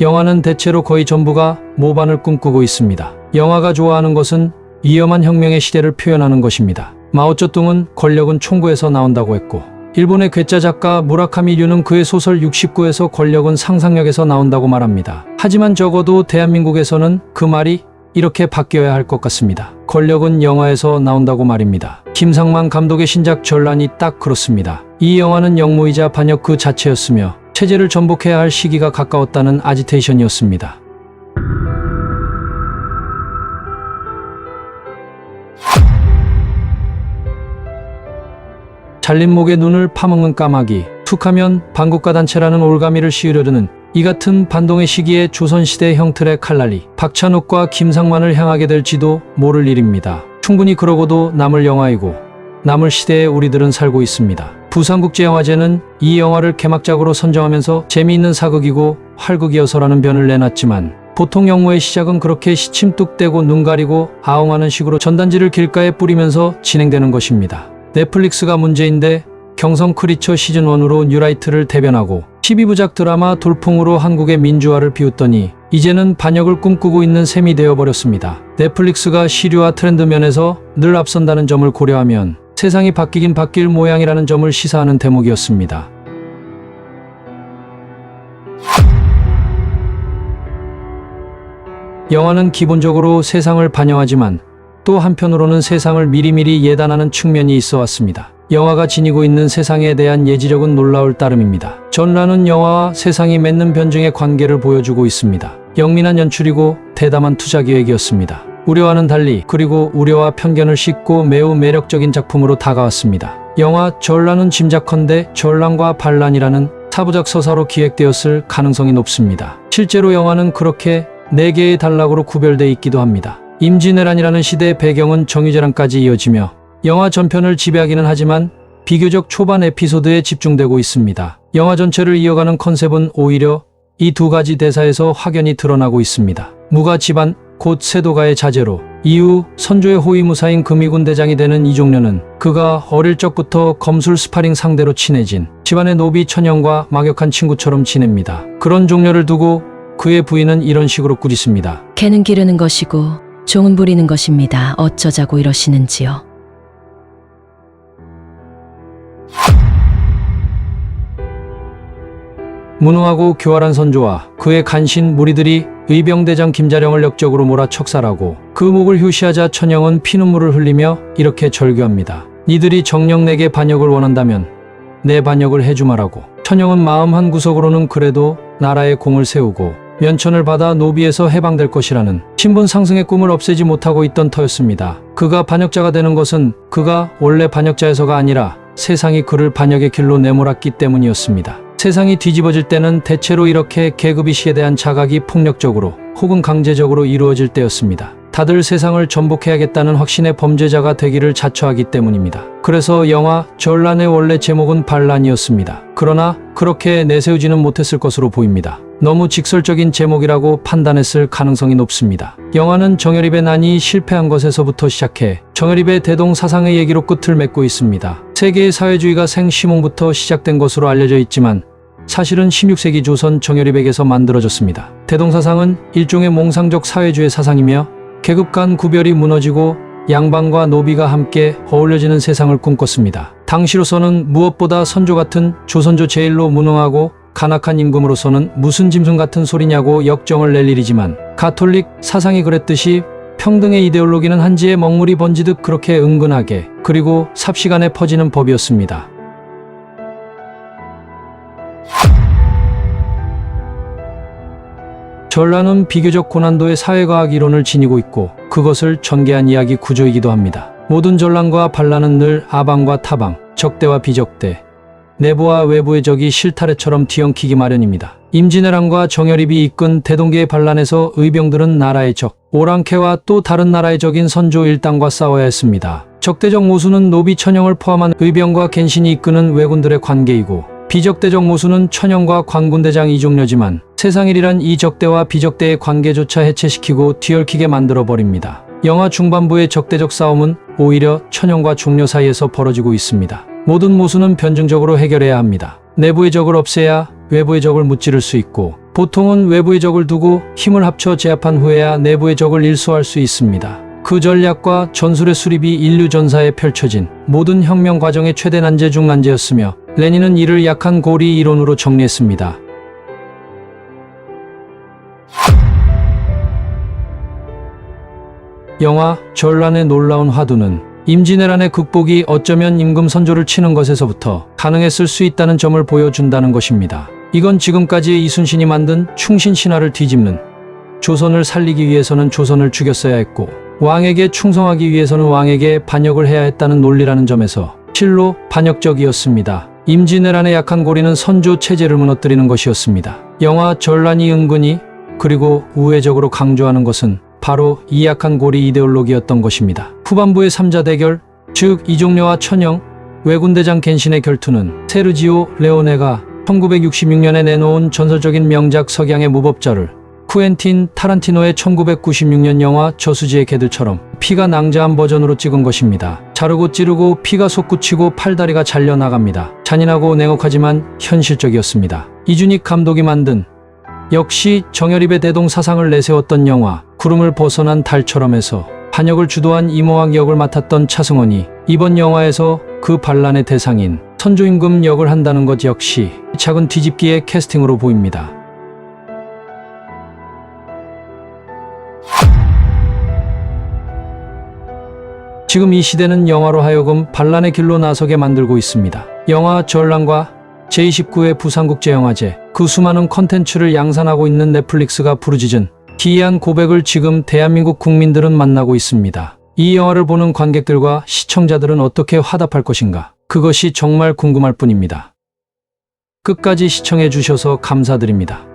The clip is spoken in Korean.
영화는 대체로 거의 전부가 모반을 꿈꾸고 있습니다. 영화가 좋아하는 것은 위험한 혁명의 시대를 표현하는 것입니다. 마오쩌둥은 권력은 총구에서 나온다고 했고 일본의 괴짜 작가 무라카미 류는 그의 소설 69에서 권력은 상상력에서 나온다고 말합니다. 하지만 적어도 대한민국에서는 그 말이 이렇게 바뀌어야 할 것 같습니다. 권력은 영화에서 나온다고 말입니다. 김상만 감독의 신작 전란이 딱 그렇습니다. 이 영화는 영모이자 반역 그 자체였으며 체제를 전복해야 할 시기가 가까웠다는 아지테이션이었습니다. 잘린 목에 눈을 파먹는 까마귀, 툭하면 반국가 단체라는 올가미를 씌우려드는 이 같은 반동의 시기에 조선시대 형틀의 칼날이 박찬욱과 김상만을 향하게 될지도 모를 일입니다. 충분히 그러고도 남을 영화이고 남을 시대에 우리들은 살고 있습니다. 부산국제영화제는 이 영화를 개막작으로 선정하면서 재미있는 사극이고 활극이어서라는 변을 내놨지만 보통 영화의 시작은 그렇게 시침뚝대고 눈 가리고 아웅하는 식으로 전단지를 길가에 뿌리면서 진행되는 것입니다. 넷플릭스가 문제인데 경성 크리처 시즌1으로 뉴라이트를 대변하고 12부작 드라마 돌풍으로 한국의 민주화를 비웃더니 이제는 반역을 꿈꾸고 있는 셈이 되어버렸습니다. 넷플릭스가 시류와 트렌드 면에서 늘 앞선다는 점을 고려하면 세상이 바뀌긴 바뀔 모양이라는 점을 시사하는 대목이었습니다. 영화는 기본적으로 세상을 반영하지만 또 한편으로는 세상을 미리미리 예단하는 측면이 있어 왔습니다. 영화가 지니고 있는 세상에 대한 예지력은 놀라울 따름입니다. 전라는 영화와 세상이 맺는 변증의 관계를 보여주고 있습니다. 영민한 연출이고 대담한 투자 계획이었습니다. 우려와는 달리 그리고 우려와 편견을 씻고 매우 매력적인 작품으로 다가왔습니다. 영화 전란은 짐작컨대 전란과 반란이라는 사부작 서사로 기획되었을 가능성이 높습니다. 실제로 영화는 그렇게 네 개의 단락으로 구별돼 있기도 합니다. 임진왜란이라는 시대의 배경은 정유재란까지 이어지며 영화 전편을 지배하기는 하지만 비교적 초반 에피소드에 집중되고 있습니다. 영화 전체를 이어가는 컨셉은 오히려 이 두 가지 대사에서 확연히 드러나고 있습니다. 무가 집안 곧 세도가의 자제로 이후 선조의 호위무사인 금이군 대장이 되는 이종려는 그가 어릴 적부터 검술 스파링 상대로 친해진 집안의 노비 천영과 막역한 친구처럼 지냅니다. 그런 종려를 두고 그의 부인은 이런 식으로 꾸짖습니다. 개는 기르는 것이고 종은 부리는 것입니다. 어쩌자고 이러시는지요. 무능하고 교활한 선조와 그의 간신 무리들이 의병대장 김자령을 역적으로 몰아 척살하고 그 목을 휴시하자 천영은 피눈물을 흘리며 이렇게 절규합니다. 니들이 정령 내게 반역을 원한다면 내 반역을 해주마라고. 천영은 마음 한 구석으로는 그래도 나라의 공을 세우고 면천을 받아 노비에서 해방될 것이라는 신분 상승의 꿈을 없애지 못하고 있던 터였습니다. 그가 반역자가 되는 것은 그가 원래 반역자에서가 아니라 세상이 그를 반역의 길로 내몰았기 때문이었습니다. 세상이 뒤집어질 때는 대체로 이렇게 계급 이시에 대한 자각이 폭력적으로 혹은 강제적으로 이루어질 때였습니다. 다들 세상을 전복해야겠다는 확신의 범죄자가 되기를 자처하기 때문입니다. 그래서 영화 전란의 원래 제목은 반란이었습니다. 그러나 그렇게 내세우지는 못했을 것으로 보입니다. 너무 직설적인 제목이라고 판단했을 가능성이 높습니다. 영화는 정열입의 난이 실패한 것에서부터 시작해 정열입의 대동 사상의 얘기로 끝을 맺고 있습니다. 세계의 사회주의가 생시몽부터 시작된 것으로 알려져 있지만 사실은 16세기 조선 정열입에게서 만들어졌습니다. 대동사상은 일종의 몽상적 사회주의 사상이며 계급 간 구별이 무너지고 양반과 노비가 함께 어울려지는 세상을 꿈꿨습니다. 당시로서는 무엇보다 선조 같은 조선조 제일로 무능하고 간악한 임금으로서는 무슨 짐승 같은 소리냐고 역정을 낼 일이지만 가톨릭 사상이 그랬듯이 평등의 이데올로기는 한지에 먹물이 번지듯 그렇게 은근하게 그리고 삽시간에 퍼지는 법이었습니다. 전라는 비교적 고난도의 사회과학 이론을 지니고 있고 그것을 전개한 이야기 구조이기도 합니다. 모든 전란과 반란은 늘 아방과 타방, 적대와 비적대, 내부와 외부의 적이 실타래처럼 뒤엉키기 마련입니다. 임진왜란과 정열입이 이끈 대동계의 반란에서 의병들은 나라의 적, 오랑캐와 또 다른 나라의 적인 선조 일당과 싸워야 했습니다. 적대적 모수는 노비 천영을 포함한 의병과 갱신이 이끄는 왜군들의 관계이고 비적대적 모수는 천영과 관군대장 이종려지만 세상일이란 이 적대와 비적대의 관계조차 해체시키고 뒤얽히게 만들어버립니다. 영화 중반부의 적대적 싸움은 오히려 천영과 종려 사이에서 벌어지고 있습니다. 모든 모수는 변증적으로 해결해야 합니다. 내부의 적을 없애야 외부의 적을 무찌를 수 있고 보통은 외부의 적을 두고 힘을 합쳐 제압한 후에야 내부의 적을 일소할 수 있습니다. 그 전략과 전술의 수립이 인류 전사에 펼쳐진 모든 혁명 과정의 최대 난제 중 난제였으며 레닌은 이를 약한 고리 이론으로 정리했습니다. 영화 전란의 놀라운 화두는 임진왜란의 극복이 어쩌면 임금 선조를 치는 것에서부터 가능했을 수 있다는 점을 보여준다는 것입니다. 이건 지금까지의 이순신이 만든 충신 신화를 뒤집는 조선을 살리기 위해서는 조선을 죽였어야 했고 왕에게 충성하기 위해서는 왕에게 반역을 해야 했다는 논리라는 점에서 실로 반역적이었습니다. 임진왜란의 약한 고리는 선조 체제를 무너뜨리는 것이었습니다. 영화 전란이 은근히 그리고 우회적으로 강조하는 것은 바로 이 약한 고리 이데올로기였던 것입니다. 후반부의 삼자 대결, 즉 이종려와 천영, 왜군대장 겐신의 결투는 세르지오 레오네가 1966년에 내놓은 전설적인 명작 석양의 무법자를 쿠엔틴 타란티노의 1996년 영화 저수지의 개들처럼 피가 낭자한 버전으로 찍은 것입니다. 자르고 찌르고 피가 솟구치고 팔다리가 잘려나갑니다. 잔인하고 냉혹하지만 현실적이었습니다. 이준익 감독이 만든 역시 정열입의 대동 사상을 내세웠던 영화 구름을 벗어난 달처럼에서 반역을 주도한 이모왕 역을 맡았던 차승원이 이번 영화에서 그 반란의 대상인 선조임금 역을 한다는 것 역시 작은 뒤집기의 캐스팅으로 보입니다. 지금 이 시대는 영화로 하여금 반란의 길로 나서게 만들고 있습니다. 영화 전란과 제29회 부산국제영화제 그 수많은 컨텐츠를 양산하고 있는 넷플릭스가 부르짖은 기이한 고백을 지금 대한민국 국민들은 만나고 있습니다. 이 영화를 보는 관객들과 시청자들은 어떻게 화답할 것인가? 그것이 정말 궁금할 뿐입니다. 끝까지 시청해 주셔서 감사드립니다.